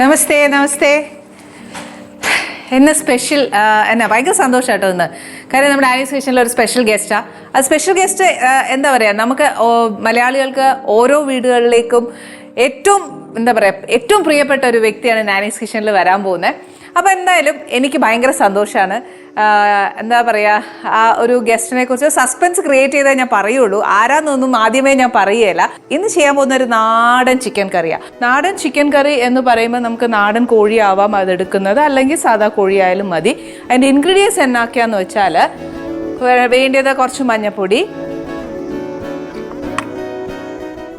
നമസ്തേ നമസ്തേ. എന്നെ സ്പെഷ്യൽ എന്നാ ഭയങ്കര സന്തോഷമാട്ടോ ഇന്ന്. കാര്യം നമ്മുടെ ആനി സ്റ്റേഷനിൽ ഒരു സ്പെഷ്യൽ ഗസ്റ്റാണ് ആ. സ്പെഷ്യൽ ഗസ്റ്റ് എന്താ പറയുക നമുക്ക് മലയാളികൾക്ക് ഓരോ വീടുകളിലേക്കും ഏറ്റവും എന്താ പറയുക ഏറ്റവും പ്രിയപ്പെട്ട ഒരു വ്യക്തിയാണ് നാനീസ് കിച്ചണിൽ വരാൻ പോകുന്നത്. അപ്പോൾ എന്തായാലും എനിക്ക് ഭയങ്കര സന്തോഷമാണ് എന്താ പറയുക ആ ഒരു ഗസ്റ്റിനെ കുറിച്ച് സസ്പെൻസ് ക്രിയേറ്റ് ചെയ്താൽ ഞാൻ പറയുള്ളൂ. ആരാന്നൊന്നും ആദ്യമേ ഞാൻ പറയുകയില്ല ഇന്ന് ചെയ്യാൻ പോകുന്ന ഒരു നാടൻ ചിക്കൻ കറിയാണ് നാടൻ ചിക്കൻ കറി എന്ന് പറയുമ്പോൾ നമുക്ക് നാടൻ കോഴിയാവാം അതെടുക്കുന്നത് അല്ലെങ്കിൽ സാധാ കോഴിയായാലും മതി. അതിന്റെ ഇൻഗ്രീഡിയൻസ് എന്നാക്കിയാന്ന് വെച്ചാൽ വേണ്ടിയത് കുറച്ച് മഞ്ഞൾപ്പൊടി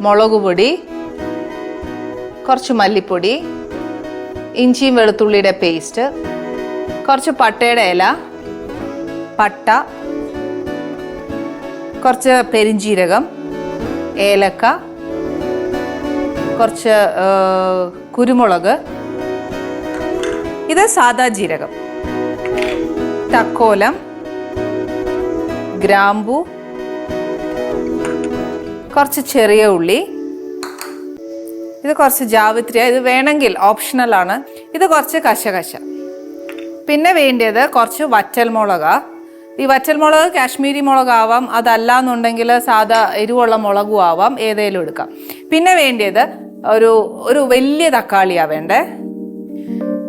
മുളക് പൊടി കുറച്ച് മല്ലിപ്പൊടി ഇഞ്ചിയും വെളുത്തുള്ളിയുടെ പേസ്റ്റ് കുറച്ച് പട്ടയുടെ ഇല പട്ട കുറച്ച് പെരിഞ്ജീരകം ഏലക്ക കുറച്ച് കുരുമുളക്. ഇത് സാദാ ജീരകം. തക്കോലം ഗ്രാമ്പു കുറച്ച് ചെറിയ ഉള്ളി. ഇത് കുറച്ച് ജാവിത്രിയ. ഇത് വേണമെങ്കിൽ ഓപ്ഷണലാണ് ഇത് കുറച്ച് കശകശ പിന്നെ വേണ്ടിയത് കുറച്ച് വറ്റൽമുളക ഈ വറ്റൽ വറ്റൽമുളക് കാശ്മീരി മുളകാവാം അതല്ല എന്നുണ്ടെങ്കിൽ സാധാ എരിവുള്ള മുളകും ആവാം ഏതേലും എടുക്കാം. പിന്നെ വേണ്ടിയത് ഒരു ഒരു വലിയ തക്കാളിയാണ് വേണ്ടേ.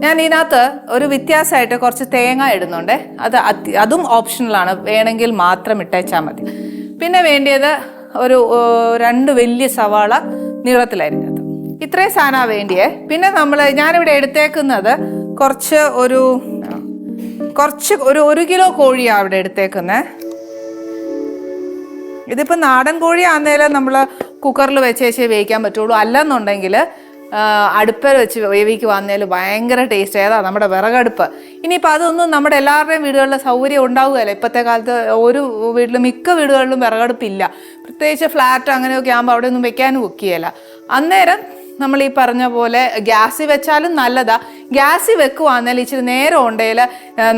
ഞാൻ ഇതിനകത്ത് ഒരു വ്യത്യാസമായിട്ട് കുറച്ച് തേങ്ങ ഇടുന്നുണ്ട്. അത് അതും ഓപ്ഷണലാണ്. വേണമെങ്കിൽ മാത്രം ഇട്ടേച്ചാൽ മതി. പിന്നെ വേണ്ടിയത് ഒരു രണ്ട് വലിയ സവാള നീളത്തിലരിഞ്ഞത്. ഇത്രയും സാധനമാണ് വേണ്ടിയേ. പിന്നെ നമ്മൾ ഞാനിവിടെ എടുത്തേക്കുന്നത് കുറച്ച് ഒരു കുറച്ച് ഒരു ഒരു കിലോ കോഴിയാണ് അവിടെ എടുത്തേക്കുന്നത് ഇതിപ്പോൾ നാടൻ കോഴി ആന്നേലും നമ്മൾ കുക്കറിൽ വെച്ച് വെച്ച് വേവിക്കാൻ പറ്റുള്ളൂ. അല്ലെന്നുണ്ടെങ്കിൽ അടുപ്പിൽ വെച്ച് വേവിക്കുവാന്നേൽ ഭയങ്കര ടേസ്റ്റ്. ഏതാ നമ്മുടെ വിറകടുപ്പ്. ഇനിയിപ്പോൾ അതൊന്നും നമ്മുടെ എല്ലാവരുടെയും വീടുകളിൽ സൗകര്യം ഉണ്ടാവുകയല്ല? ഇപ്പോഴത്തെ കാലത്ത് ഒരു വീട്ടിലും മിക്ക വീടുകളിലും വിറകടുപ്പില്ല. പ്രത്യേകിച്ച് ഫ്ലാറ്റ് അങ്ങനെയൊക്കെ ആകുമ്പോൾ അവിടെ ഒന്നും വെക്കാനും ഒക്കുകയില്ല അന്നേരം നമ്മൾ ഈ പറഞ്ഞ പോലെ ഗ്യാസിൽ വെച്ചാലും നല്ലതാ. ഗ്യാസിൽ വെക്കുവാന്നാൽ ഇച്ചിരി നേരം ഉണ്ടെങ്കിൽ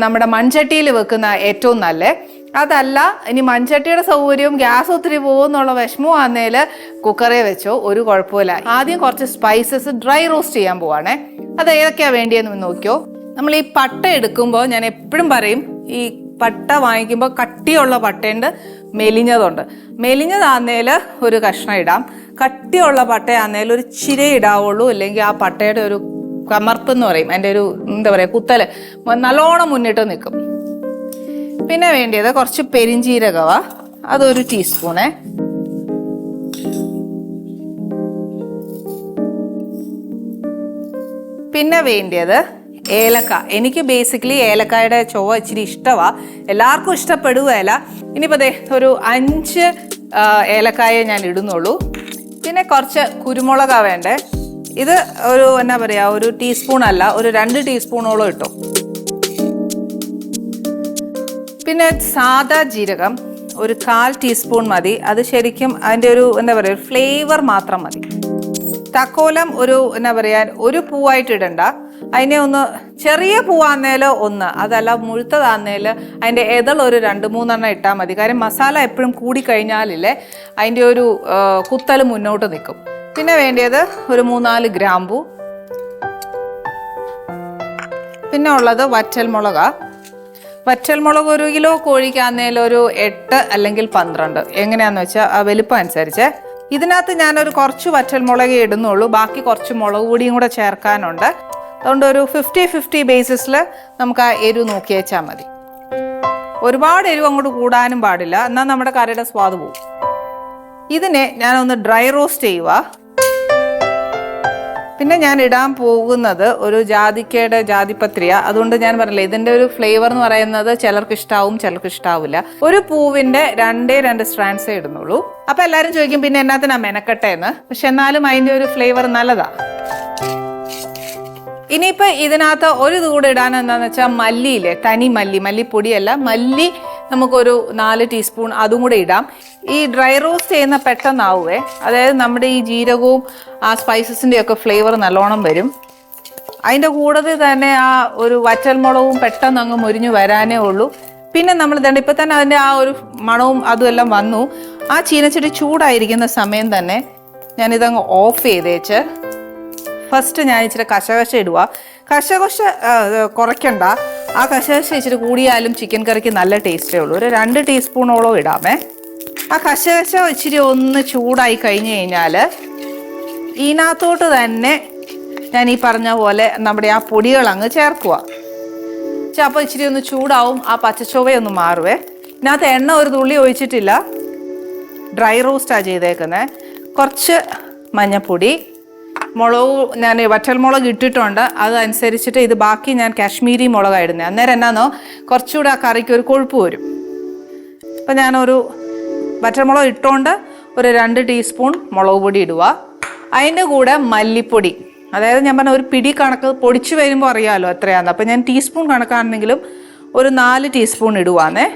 നമ്മുടെ മൺചട്ടിയിൽ വെക്കുന്ന ഏറ്റവും നല്ലത് അതല്ല ഇനി മൺചട്ടിയുടെ സൗകര്യവും ഗ്യാസ് ഒത്തിരി പോകുന്നുള്ള വിഷമമാന്നേൽ കുക്കറേ വെച്ചോ ഒരു കുഴപ്പമില്ല ആദ്യം കുറച്ച് സ്പൈസസ് ഡ്രൈ റോസ്റ്റ് ചെയ്യാൻ പോവാണേ. അത് ഏതൊക്കെയാ വേണ്ടിയെന്ന് നോക്കിയോ. നമ്മൾ ഈ പട്ട എടുക്കുമ്പോൾ ഞാൻ എപ്പോഴും പറയും ഈ പട്ട വാങ്ങിക്കുമ്പോൾ കട്ടിയുള്ള പട്ടയുണ്ട് മെലിഞ്ഞതുണ്ട്. മെലിഞ്ഞതാന്നേൽ ഒരു കഷ്ണം ഇടാം. കട്ടിയുള്ള പട്ടയാന്നേൽ ഒരു ചിര ഇടാവുള്ളൂ. അല്ലെങ്കിൽ ആ പട്ടയുടെ ഒരു കമർപ്പ് എന്ന് പറയും. അതിന്റെ ഒരു എന്താ പറയുക കുത്തൽ നല്ലോണം മുന്നിട്ട് നിൽക്കും. പിന്നെ വേണ്ടിയത് കുറച്ച് പെരിഞ്ചീരകവ. അതൊരു ടീസ്പൂണേ. പിന്നെ വേണ്ടിയത് ഏലക്ക. എനിക്ക് ബേസിക്കലി ഏലക്കായുടെ ചൊവ്വ ഇച്ചിരി ഇഷ്ടമാ എല്ലാവർക്കും ഇഷ്ടപ്പെടുകയല്ല. ഇനിയിപ്പോൾ ദേ ഒരു അഞ്ച് ഏലക്കായെ ഞാൻ ഇടുന്നുള്ളൂ. പിന്നെ കുറച്ച് കുരുമുളകാ വേണ്ടേ. ഇത് ഒരു എന്നാ പറയുക ഒരു ടീസ്പൂൺ അല്ല ഒരു രണ്ട് ടീസ്പൂണോളം ഇട്ടു. പിന്നെ സാദാ ജീരകം ഒരു കാൽ ടീസ്പൂൺ മതി. അത് ശരിക്കും അതിന്റെ ഒരു എന്താ പറയുക ഫ്ലേവർ മാത്രം മതി. തക്കോലം ഒരു എന്താ പറയുക ഒരു പൂവായിട്ട് ഇടണ്ട. അതിനെ ഒന്ന് ചെറിയ പൂവാന്നേലോ ഒന്ന് അതല്ല മുഴുത്തതാന്നേൽ അതിന്റെ ഒരു രണ്ട് മൂന്നെണ്ണം ഇട്ടാൽ മതി. കാര്യം മസാല എപ്പോഴും കൂടിക്കഴിഞ്ഞാലില്ലേ അതിന്റെ ഒരു കുത്തൽ മുന്നോട്ട് നിൽക്കും പിന്നെ വേണ്ടിയത് ഒരു മൂന്നാൽ ഗ്രാമ്പു. പിന്നെ ഉള്ളത് വറ്റൽ മുളക വറ്റൽ മുളക് ഒരു കിലോ കോഴിക്കാന്നേൽ ഒരു എട്ട് അല്ലെങ്കിൽ പന്ത്രണ്ട്. എങ്ങനെയാന്ന് വെച്ചാൽ ആ വലിപ്പം അനുസരിച്ച്. ഇതിനകത്ത് ഞാനൊരു കുറച്ച് വറ്റൽ മുളകേ ഇടുന്നുള്ളൂ. ബാക്കി കുറച്ച് മുളക് പൊടിയും കൂടെ ചേർക്കാനുണ്ട്. അതുകൊണ്ട് ഒരു ഫിഫ്റ്റി ഫിഫ്റ്റി ബേസിസിൽ നമുക്ക് ആ എരിവ് നോക്കി വെച്ചാൽ മതി. ഒരുപാട് എരിവ് അങ്ങോട്ട് കൂടാനും പാടില്ല. എന്നാൽ നമ്മുടെ കറിയുടെ സ്വാദ് പോകും ഇതിനെ ഞാനൊന്ന് ഡ്രൈ റോസ്റ്റ് ചെയ്യുക പിന്നെ ഞാൻ ഇടാൻ പോകുന്നത് ഒരു ജാതിക്കയുടെ ജാതിപത്രിയ. അതുകൊണ്ട് ഞാൻ പറയില്ല ഇതിന്റെ ഒരു ഫ്ലേവർ എന്ന് പറയുന്നത് ചിലർക്ക് ഇഷ്ടാവും ചിലർക്ക് ഇഷ്ടാവില്ല. ഒരു പൂവിന്റെ രണ്ടേ രണ്ട് സ്ട്രാൻഡ്സേ ഇടുന്നുള്ളൂ. അപ്പൊ എല്ലാവരും ചോദിക്കും പിന്നെ എന്നാത്തിനാ മെനക്കട്ടെ എന്ന് പക്ഷെ എന്നാലും അതിന്റെ ഒരു ഫ്ലേവർ നല്ലതാ. ഇനിയിപ്പോ ഇതിനകത്ത് ഒരു കൂടെ ഇടാൻ എന്താന്ന് വെച്ചാൽ മല്ലിയില്ലേ? തനി മല്ലി. മല്ലിപ്പൊടിയല്ല. മല്ലി നമുക്കൊരു നാല് ടീസ്പൂൺ അതും കൂടെ ഇടാം. ഈ ഡ്രൈ റോസ്റ്റ് ചെയ്യുന്ന പെട്ടെന്നാവുവേ. അതായത് നമ്മുടെ ഈ ജീരകവും ആ സ്പൈസസിന്റെ ഒക്കെ ഫ്ലേവർ നല്ലോണം വരും. അതിന്റെ കൂടത്തിൽ തന്നെ ആ ഒരു വറ്റൽമുളകും പെട്ടെന്ന് അങ്ങ് മുരിഞ്ഞു വരാനേ ഉള്ളൂ. പിന്നെ നമ്മൾ ഇതുണ്ട് ഇപ്പം തന്നെ അതിന്റെ ആ ഒരു മണവും അതുമെല്ലാം വന്നു. ആ ചീനച്ചട്ടി ചൂടായിരിക്കുന്ന സമയം തന്നെ ഞാനിതങ്ങ് ഓഫ് ചെയ്തേച്ച് ഫസ്റ്റ് ഞാൻ ഇച്ചിരി കശകശ ഇടുക കശകശ കുറയ്ക്കണ്ട. ആ കശകശ ഇച്ചിരി കൂടിയാലും ചിക്കൻ കറിക്ക് നല്ല ടേസ്റ്റേ ഉള്ളൂ. ഒരു രണ്ട് ടീസ്പൂണോളം ഇടാമേ. ആ കശകശ ഇച്ചിരി ഒന്ന് ചൂടായി കഴിഞ്ഞ് കഴിഞ്ഞാൽ ഇതിനകത്തോട്ട് തന്നെ ഞാൻ ഈ പറഞ്ഞ പോലെ നമ്മുടെ ആ പൊടികൾ അങ്ങ് ചേർക്കുക അപ്പോൾ ഇച്ചിരി ഒന്ന് ചൂടാവും ആ പച്ചച്ചുവയൊന്ന് മാറുവേ. ഇതിനകത്ത് എണ്ണ ഒരു തുള്ളി ഒഴിച്ചിട്ടില്ല. ഡ്രൈ റോസ്റ്റാണ് ചെയ്തേക്കുന്നത് കുറച്ച് മഞ്ഞപ്പൊടി മുളക് ഞാൻ വറ്റൽമുളക് ഇട്ടിട്ടുണ്ട്. അതനുസരിച്ചിട്ട് ഇത് ബാക്കി ഞാൻ കാശ്മീരി മുളകാണ് ഇടുന്നത് അന്നേരം എന്നാന്നോ? കുറച്ചുകൂടെ ആ കറിക്ക് ഒരു കൊഴുപ്പ് വരും. അപ്പം ഞാനൊരു വറ്റൽമുളക് ഇട്ടുകൊണ്ട് ഒരു രണ്ട് ടീസ്പൂൺ മുളക് പൊടി ഇടുക. അതിന്റെ കൂടെ മല്ലിപ്പൊടി. അതായത് ഞാൻ പറഞ്ഞ ഒരു പിടി കണക്ക് പൊടിച്ചു വരുമ്പോൾ അറിയാമല്ലോ എത്രയാണെന്ന് അപ്പം ഞാൻ ടീസ്പൂൺ കണക്കാണെങ്കിലും ഒരു നാല് ടീസ്പൂൺ ഇടുവാന്നേ.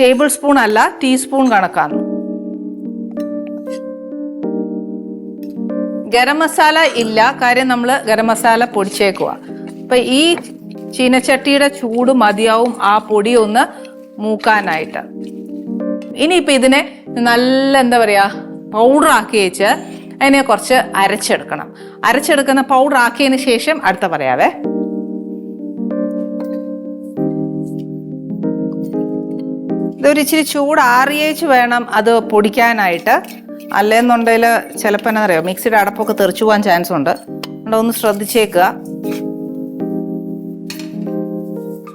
ടേബിൾ സ്പൂൺ അല്ല ടീസ്പൂൺ കണക്കാണ് ഗരം മസാല ഇല്ല. കാര്യം നമ്മൾ ഗരം മസാല പൊടിച്ചേക്കുക അപ്പൊ ഈ ചീനച്ചട്ടിയുടെ ചൂട് മതിയാവും ആ പൊടി ഒന്ന് മൂക്കാനായിട്ട്. ഇനിയിപ്പോൾ ഇതിനെ നല്ല എന്താ പറയുക പൗഡർ ആക്കി വെച്ച് അതിനെ കുറച്ച് അരച്ചെടുക്കണം. അരച്ചെടുക്കുന്ന പൗഡർ ആക്കിയതിന് ശേഷം അടുത്ത പറയാവേ. ഇതൊരിച്ചിരി ചൂട് ചൂടാറിയേച്ച് വേണം അത് പൊടിക്കാനായിട്ട്. അല്ലെന്നുണ്ടെങ്കിൽ ചിലപ്പോൾ എന്നാ അറിയാം? മിക്സിയുടെ അടപ്പൊക്കെ തെറിച്ചു പോകാൻ ചാൻസ് ഉണ്ട്. ഒന്ന് ശ്രദ്ധിച്ചേക്കുക.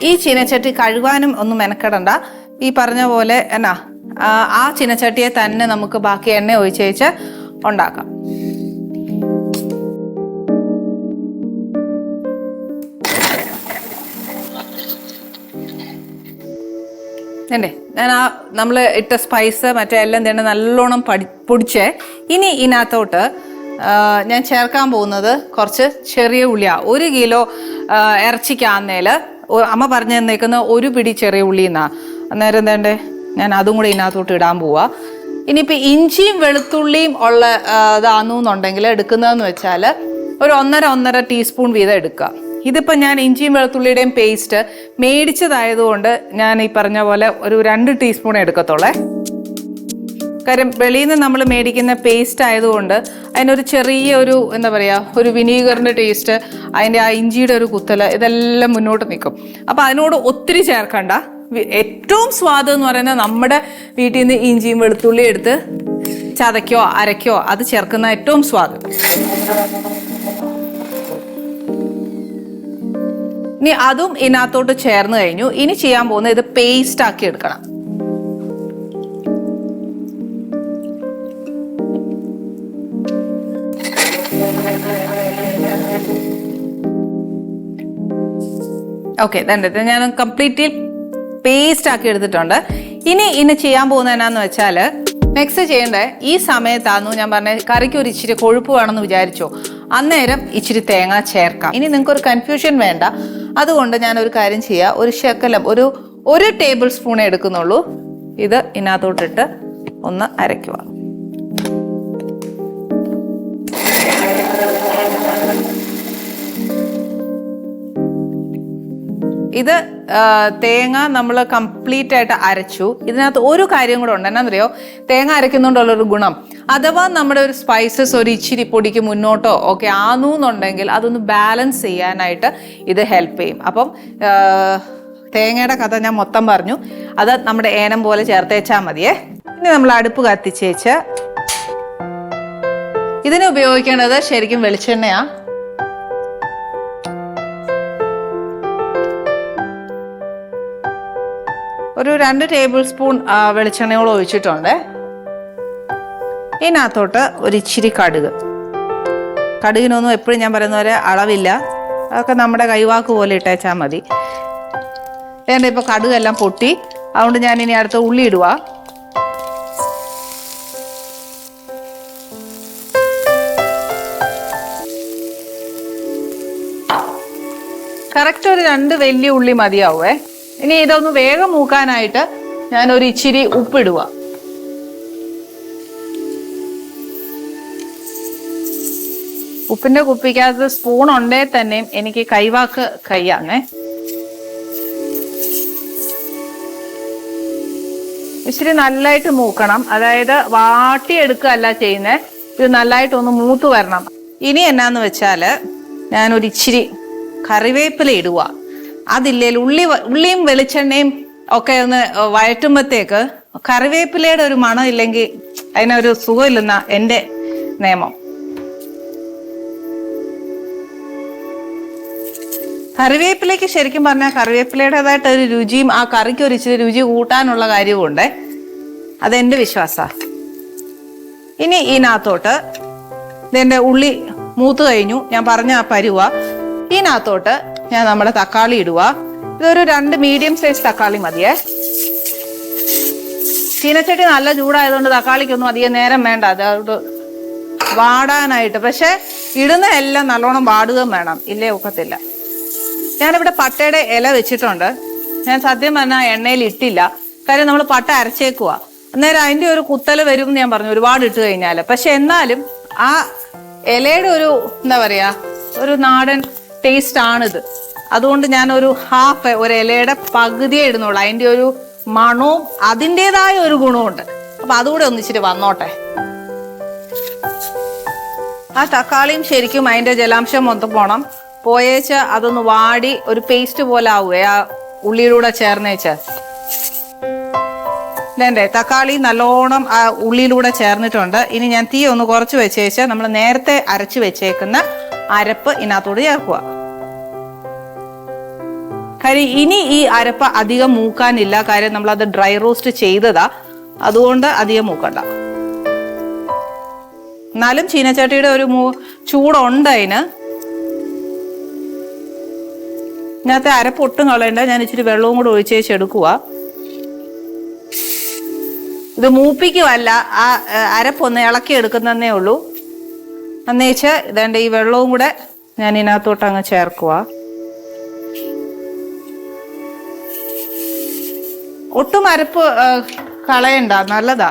ഈ ചീനച്ചട്ടി കഴുകാനും ഒന്നും മെനക്കെടണ്ട. ഈ പറഞ്ഞ പോലെ എന്നാ ആ ചീനച്ചട്ടിയെ തന്നെ നമുക്ക് ബാക്കി എണ്ണ ഒഴിച്ചേച്ച് ഉണ്ടാക്കാം. അല്ലേ? ഞാൻ ആ നമ്മൾ ഇട്ട സ്പൈസ് മറ്റേ എല്ലാം തന്നെ നല്ലോണം പടി പൊടിച്ചേ ഇനി ഇതിനകത്തോട്ട് ഞാൻ ചേർക്കാൻ പോകുന്നത് കുറച്ച് ചെറിയ ഉള്ളിയാണ് ഒരു കിലോ ഇറച്ചിക്കാന്നേൽ അമ്മ പറഞ്ഞു തന്നേക്കുന്ന ഒരു പിടി ചെറിയ ഉള്ളി എന്നാ. അന്നേരം എന്താണ്ട്? ഞാൻ അതും കൂടി ഇതിനകത്തോട്ട് ഇടാൻ പോവാ. ഇനിയിപ്പോൾ ഇഞ്ചിയും വെളുത്തുള്ളിയും ഉള്ള ഇതാണെന്നുണ്ടെങ്കിൽ എടുക്കുന്നതെന്ന് വെച്ചാൽ ഒരു ഒന്നര ഒന്നര ടീസ്പൂൺ വീതം എടുക്കുക. ഇതിപ്പോൾ ഞാൻ ഇഞ്ചിയും വെളുത്തുള്ളിയുടെയും പേസ്റ്റ് മേടിച്ചതായതുകൊണ്ട് ഞാൻ ഈ പറഞ്ഞ പോലെ ഒരു രണ്ട് ടീസ്പൂൺ എടുക്കത്തോളേ കാര്യം വെളിയിൽ നിന്ന് നമ്മൾ മേടിക്കുന്ന പേസ്റ്റ് ആയതുകൊണ്ട് അതിനൊരു ചെറിയ ഒരു എന്താ പറയുക ഒരു വിനീഗറിന്റെ ടേസ്റ്റ് അതിന്റെ ആ ഇഞ്ചിയുടെ ഒരു കുത്തൽ ഇതെല്ലാം മുന്നോട്ട് നിൽക്കും. അപ്പോൾ അതിനോട് ഒത്തിരി ചേർക്കണ്ട. ഏറ്റവും സ്വാദ് എന്ന് പറയുന്നത് നമ്മുടെ വീട്ടിൽ നിന്ന് ഇഞ്ചിയും വെളുത്തുള്ളിയും എടുത്ത് ചതയ്ക്കോ അരയ്ക്കോ അത് ചേർക്കുന്ന ഏറ്റവും സ്വാദ്. ഇനി അതും ഇതിനകത്തോട്ട് ചേർന്ന് കഴിഞ്ഞു. ഇനി ചെയ്യാൻ പോകുന്നത് ഇത് പേസ്റ്റ് ആക്കി എടുക്കണം. ഓക്കെ ഇത് ഞാൻ കംപ്ലീറ്റ്ലി പേസ്റ്റ് ആക്കി എടുത്തിട്ടുണ്ട്. ഇനി ഇനി ചെയ്യാൻ പോകുന്നത് എന്നാന്ന് വെച്ചാൽ മിക്സ് ചെയ്യേണ്ട ഈ സമയത്താന്നു ഞാൻ പറഞ്ഞ കറിക്ക് ഒരു ഇച്ചിരി കൊഴുപ്പ് വേണമെന്ന് വിചാരിച്ചോ. അന്നേരം ഇച്ചിരി തേങ്ങ ചേർക്കാം. ഇനി നിങ്ങൾക്ക് ഒരു കൺഫ്യൂഷൻ വേണ്ട. അതുകൊണ്ട് ഞാൻ ഒരു കാര്യം ചെയ്യുക ഒരു ശകലം ഒരു ഒരു ടേബിൾ സ്പൂൺ എടുക്കുന്നുള്ളൂ. ഇത് ഇതിനകത്തോട്ടിട്ട് ഒന്ന് അരയ്ക്കുക. ഇത് തേങ്ങ നമ്മൾ കംപ്ലീറ്റ് ആയിട്ട് അരച്ചു. ഇതിനകത്ത് ഒരു കാര്യം കൂടെ ഉണ്ട്. എന്നാന്നറിയോ? തേങ്ങ അരയ്ക്കുന്നോണ്ടുള്ളൊരു ഗുണം. അഥവാ നമ്മുടെ ഒരു സ്പൈസസ് ഒരു ഇച്ചിരി പൊടിക്ക് മുന്നോട്ടോ ഒക്കെ ആണെന്നുണ്ടെങ്കിൽ അതൊന്ന് ബാലൻസ് ചെയ്യാനായിട്ട് ഇത് ഹെൽപ്പ് ചെയ്യും. അപ്പം തേങ്ങയുടെ കഥ ഞാൻ മൊത്തം പറഞ്ഞു. അത് നമ്മുടെ ഏനം പോലെ ചേർത്തേച്ചാൽ മതിയേ. ഇനി നമ്മൾ അടുപ്പ് കത്തിച്ചേച്ച് ഇതിന് ഉപയോഗിക്കേണ്ടത് ശരിക്കും വെളിച്ചെണ്ണയാ. ഒരു രണ്ട് ടേബിൾ സ്പൂൺ വെളിച്ചെണ്ണയോളം ഒഴിച്ചിട്ടുണ്ട്. ഇതിനകത്തോട്ട് ഒരു ഇച്ചിരി കടുക്. കടുകിനൊന്നും എപ്പോഴും ഞാൻ പറയുന്ന പോലെ അളവില്ല. അതൊക്കെ നമ്മുടെ കൈവാക്ക് പോലെ ഇട്ടേച്ചാൽ മതി. വേണ്ട ഇപ്പോൾ കടുകെല്ലാം പൊട്ടി. അതുകൊണ്ട് ഞാൻ ഇനി അടുത്ത ഉള്ളി ഇടുക കറക്റ്റ് ഒരു രണ്ട് വലിയ ഉള്ളി മതിയാവേ. ഇനി ഇതൊന്ന് വേഗം മൂക്കാനായിട്ട് ഞാനൊരു ഇച്ചിരി ഉപ്പിടുക ഉപ്പിന്റെ കുപ്പിക്കകത്ത് സ്പൂൺ ഉണ്ടേ തന്നെയും എനിക്ക് കൈവാക്ക് കൈയാണേ. ഇച്ചിരി നല്ലതായിട്ട് മൂക്കണം. അതായത് വാട്ടിയെടുക്കുകയല്ല ചെയ്യുന്നത് ഇത് നല്ലതായിട്ട് ഒന്ന് മൂത്ത് വരണം. ഇനി എന്നാന്ന് വെച്ചാൽ ഞാനൊരു ഇച്ചിരി കറിവേപ്പില ഇടുക. അതില്ലേൽ ഉള്ളി ഉള്ളിയും വെളിച്ചെണ്ണയും ഒക്കെ ഒന്ന് വഴറ്റുമ്പോഴത്തേക്ക് കറിവേപ്പിലയുടെ ഒരു മണം ഇല്ലെങ്കിൽ അതിനൊരു സുഖമില്ലെന്ന എന്റെ നിയമം. കറിവേപ്പിലയ്ക്ക് ശരിക്കും പറഞ്ഞാൽ കറിവേപ്പിലയുടേതായിട്ട് ഒരു രുചിയും ആ കറിക്ക് ഒരു ഇച്ചിരി രുചി കൂട്ടാനുള്ള കാര്യവും ഉണ്ട് അതെന്റെ വിശ്വാസ. ഇനി ഇതിനകത്തോട്ട് ഇതെന്റെ ഉള്ളി മൂത്ത് കഴിഞ്ഞു. ഞാൻ പറഞ്ഞ ആ പരുവ. ഇതിനകത്തോട്ട് ഞാൻ നമ്മുടെ തക്കാളി ഇടുക. ഇതൊരു രണ്ട് മീഡിയം സൈസ് തക്കാളി മതിയേ. ചീനച്ചട്ടി നല്ല ചൂടായതുകൊണ്ട് തക്കാളിക്കൊന്നും അധികം നേരം വേണ്ട. അതുകൊണ്ട് വാടാനായിട്ട്. പക്ഷെ ഇടുന്ന എല്ലാം നല്ലോണം വാടുകയും വേണം. ഇല്ലേ ഒക്കത്തില്ല. ഞാനിവിടെ പട്ടയുടെ ഇല വെച്ചിട്ടുണ്ട്. ഞാൻ സത്യം പറഞ്ഞാൽ എണ്ണയിൽ ഇട്ടില്ല. കാര്യം നമ്മൾ പട്ട അരച്ചേക്കുക അന്നേരം അതിന്റെ ഒരു കുത്തൽ വരും എന്ന് ഞാൻ പറഞ്ഞു. ഒരുപാട് ഇട്ട് കഴിഞ്ഞാൽ പക്ഷെ എന്നാലും ആ ഇലയുടെ ഒരു എന്താ പറയാ ഒരു നാടൻ ടേസ്റ്റ് ആണിത്. അതുകൊണ്ട് ഞാൻ ഒരു ഹാഫ് ഒരു ഇലയുടെ പകുതിയേ ഇടുന്നുള്ളൂ. അതിന്റെ ഒരു മണവും അതിന്റെതായ ഒരു ഗുണമുണ്ട് അപ്പൊ അതുകൂടെ ഒന്നിച്ചിട്ട് വന്നോട്ടെ. ആ തക്കാളിയും ശരിക്കും അതിന്റെ ജലാംശം മൊത്തം പോണം. പോയേച്ച് അതൊന്ന് വാടി ഒരു പേസ്റ്റ് പോലെ ആവുകയെ ആ ഉള്ളിയിലൂടെ ചേർന്നേച്ച്. ഇല്ലേ തക്കാളി നല്ലോണം ആ ഉള്ളിയിലൂടെ ചേർന്നിട്ടുണ്ട്. ഇനി ഞാൻ തീ ഒന്ന് കുറച്ച് വെച്ചേച്ച് നമ്മൾ നേരത്തെ അരച്ച് വെച്ചേക്കുന്ന അരപ്പ് ഇതിനകത്തോട് ചേർക്കുക. കാര്യം ഇനി ഈ അരപ്പ് അധികം മൂക്കാനില്ല. കാര്യം നമ്മൾ അത് ഡ്രൈ റോസ്റ്റ് ചെയ്തതാ. അതുകൊണ്ട് അധികം മൂക്കണ്ട. എന്നാലും ചീനച്ചട്ടിയുടെ ഒരു മൂ ചൂടുണ്ട് അതിന്. ഇതിനകത്തെ അരപ്പൊട്ടും കളയണ്ട. ഞാൻ ഇച്ചിരി വെള്ളവും കൂടെ ഒഴിച്ചേച്ച് എടുക്കുക ഇത് മൂപ്പിക്കുമല്ല ആ അരപ്പൊന്ന് ഇളക്കി എടുക്കുന്നതേ ഉള്ളൂ. എന്നുവെച്ച് ഇതേണ്ട ഈ വെള്ളവും കൂടെ ഞാൻ ഇതിനകത്തോട്ട് അങ്ങ് ചേർക്കുക ഒട്ടും അരപ്പ് കളയണ്ട. നല്ലതാ.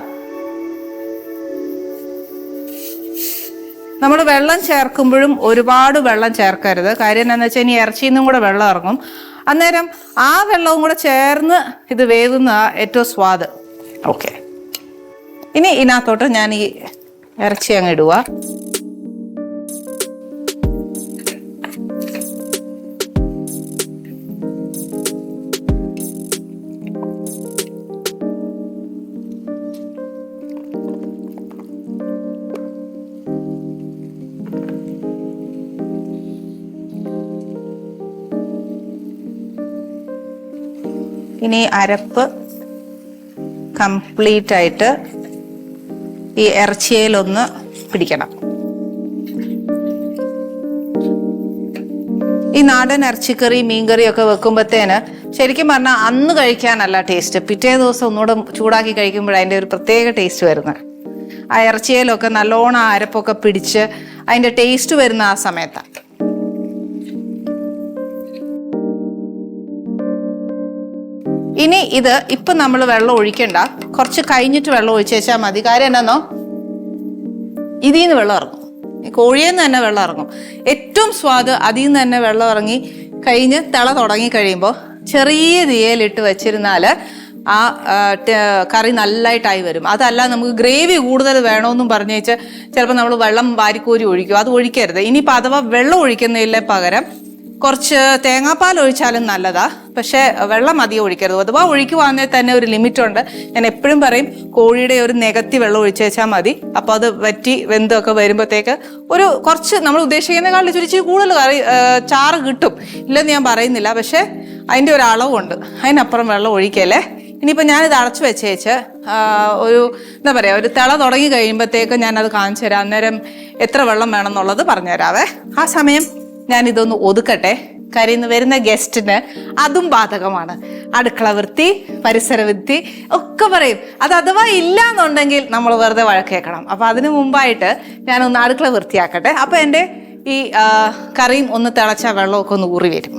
നമ്മൾ വെള്ളം ചേർക്കുമ്പോഴും ഒരുപാട് വെള്ളം ചേർക്കരുത്. കാര്യം എന്താണെന്ന് വെച്ചാൽ ഇനി ഇറച്ചിയിൽ നിന്നും കൂടെ വെള്ളം ഇറങ്ങും. അന്നേരം ആ വെള്ളവും കൂടെ ചേർന്ന് ഇത് വേകുന്ന ഏറ്റവും സ്വാദ്. ഓക്കെ ഇനി ഇതിനകത്തോട്ട് ഞാൻ ഈ ഇറച്ചി അങ്ങ് ഇടുക ഇനി അരപ്പ് കംപ്ലീറ്റ് ആയിട്ട് ഈ ഇറച്ചിയിലൊന്ന് പിടിക്കണം. ഈ നാടൻ ഇറച്ചിക്കറി മീൻകറി ഒക്കെ വെക്കുമ്പോഴത്തേന് ശരിക്കും പറഞ്ഞാൽ അന്ന് കഴിക്കാനല്ല ടേസ്റ്റ് പിറ്റേ ദിവസം ഒന്നുകൂടെ ചൂടാക്കി കഴിക്കുമ്പോൾ അതിന്റെ ഒരു പ്രത്യേക ടേസ്റ്റ് വരുന്നത്. ആ ഇറച്ചിയിലൊക്കെ നല്ലോണം അരപ്പൊക്കെ പിടിച്ച് അതിന്റെ ടേസ്റ്റ് വരുന്ന ആ സമയത്താണ് ഇനി ഇത് ഇപ്പൊ നമ്മൾ വെള്ളം ഒഴിക്കണ്ട. കുറച്ച് കഴിഞ്ഞിട്ട് വെള്ളം ഒഴിച്ചാൽ മതി. കാര്യം എന്നാന്നോ ഇതിൽ നിന്ന് വെള്ളം ഇറങ്ങും. കോഴിയിൽ നിന്ന് തന്നെ വെള്ളം ഇറങ്ങും. ഏറ്റവും സ്വാദ് അതിൽ നിന്ന് തന്നെ വെള്ളം ഇറങ്ങി കഴിഞ്ഞ് തിള തുടങ്ങി കഴിയുമ്പോൾ ചെറിയ തീയലിട്ട് വെച്ചിരുന്നാൽ ആ കറി നല്ലതായിട്ടായി വരും. അതല്ല നമുക്ക് ഗ്രേവി കൂടുതൽ വേണമെന്നും പറഞ്ഞു വെച്ചാൽ ചിലപ്പോൾ നമ്മൾ വെള്ളം വാരിക്കോരി ഒഴിക്കും. അത് ഒഴിക്കരുത്. ഇനിയിപ്പോൾ അഥവാ വെള്ളം ഒഴിക്കുന്നതിലെ പകരം കുറച്ച് തേങ്ങാപ്പാൽ ഒഴിച്ചാലും നല്ലതാ. പക്ഷെ വെള്ളം അധികം ഒഴിക്കരുത്. അഥവാ ഒഴിക്കുവാണെങ്കിൽ തന്നെ ഒരു ലിമിറ്റ് ഉണ്ട് ഞാൻ എപ്പോഴും പറയും കോഴിയുടെ ഒരു നികത്തി വെള്ളം ഒഴിച്ചു വെച്ചാൽ മതി. അപ്പോൾ അത് വറ്റി വെന്തൊക്കെ വരുമ്പോഴത്തേക്ക് ഒരു കുറച്ച് നമ്മൾ ഉദ്ദേശിക്കുന്നതിനേക്കാൾ ചുരിച്ച് കൂടുതൽ കറി ചാറ് കിട്ടും. ഇല്ലെന്ന് ഞാൻ പറയുന്നില്ല. പക്ഷെ അതിന്റെ ഒരു അളവുണ്ട്. അതിനപ്പുറം വെള്ളം ഒഴിക്കല്ലേ? ഇനിയിപ്പോൾ ഞാനിത് അടച്ചു വെച്ചേച്ച് ഒരു എന്താ പറയുക ഒരു തിള തുടങ്ങി കഴിയുമ്പോഴത്തേക്ക് ഞാനത് കാണിച്ചു തരാം അന്നേരം എത്ര വെള്ളം വേണം എന്നുള്ളത് പറഞ്ഞുതരാവേ. ആ സമയം. ഞാൻ ഇതൊന്ന് ഒതുക്കട്ടെ കാര്യം ഇന്ന് വരുന്ന ഗസ്റ്റിന് അതും ബാധകമാണ് അടുക്കള വൃത്തി പരിസര വൃത്തി ഒക്കെ പറയും അത് അഥവാ ഇല്ല എന്നുണ്ടെങ്കിൽ നമ്മൾ വെറുതെ വഴക്കേക്കണം അപ്പോൾ അതിനു മുമ്പായിട്ട് ഞാനൊന്ന് അടുക്കള വൃത്തിയാക്കട്ടെ അപ്പോൾ എന്റെ ഈ കറിയും ഒന്ന് തിളച്ച വെള്ളമൊക്കെ ഒന്ന് ഊറി വരും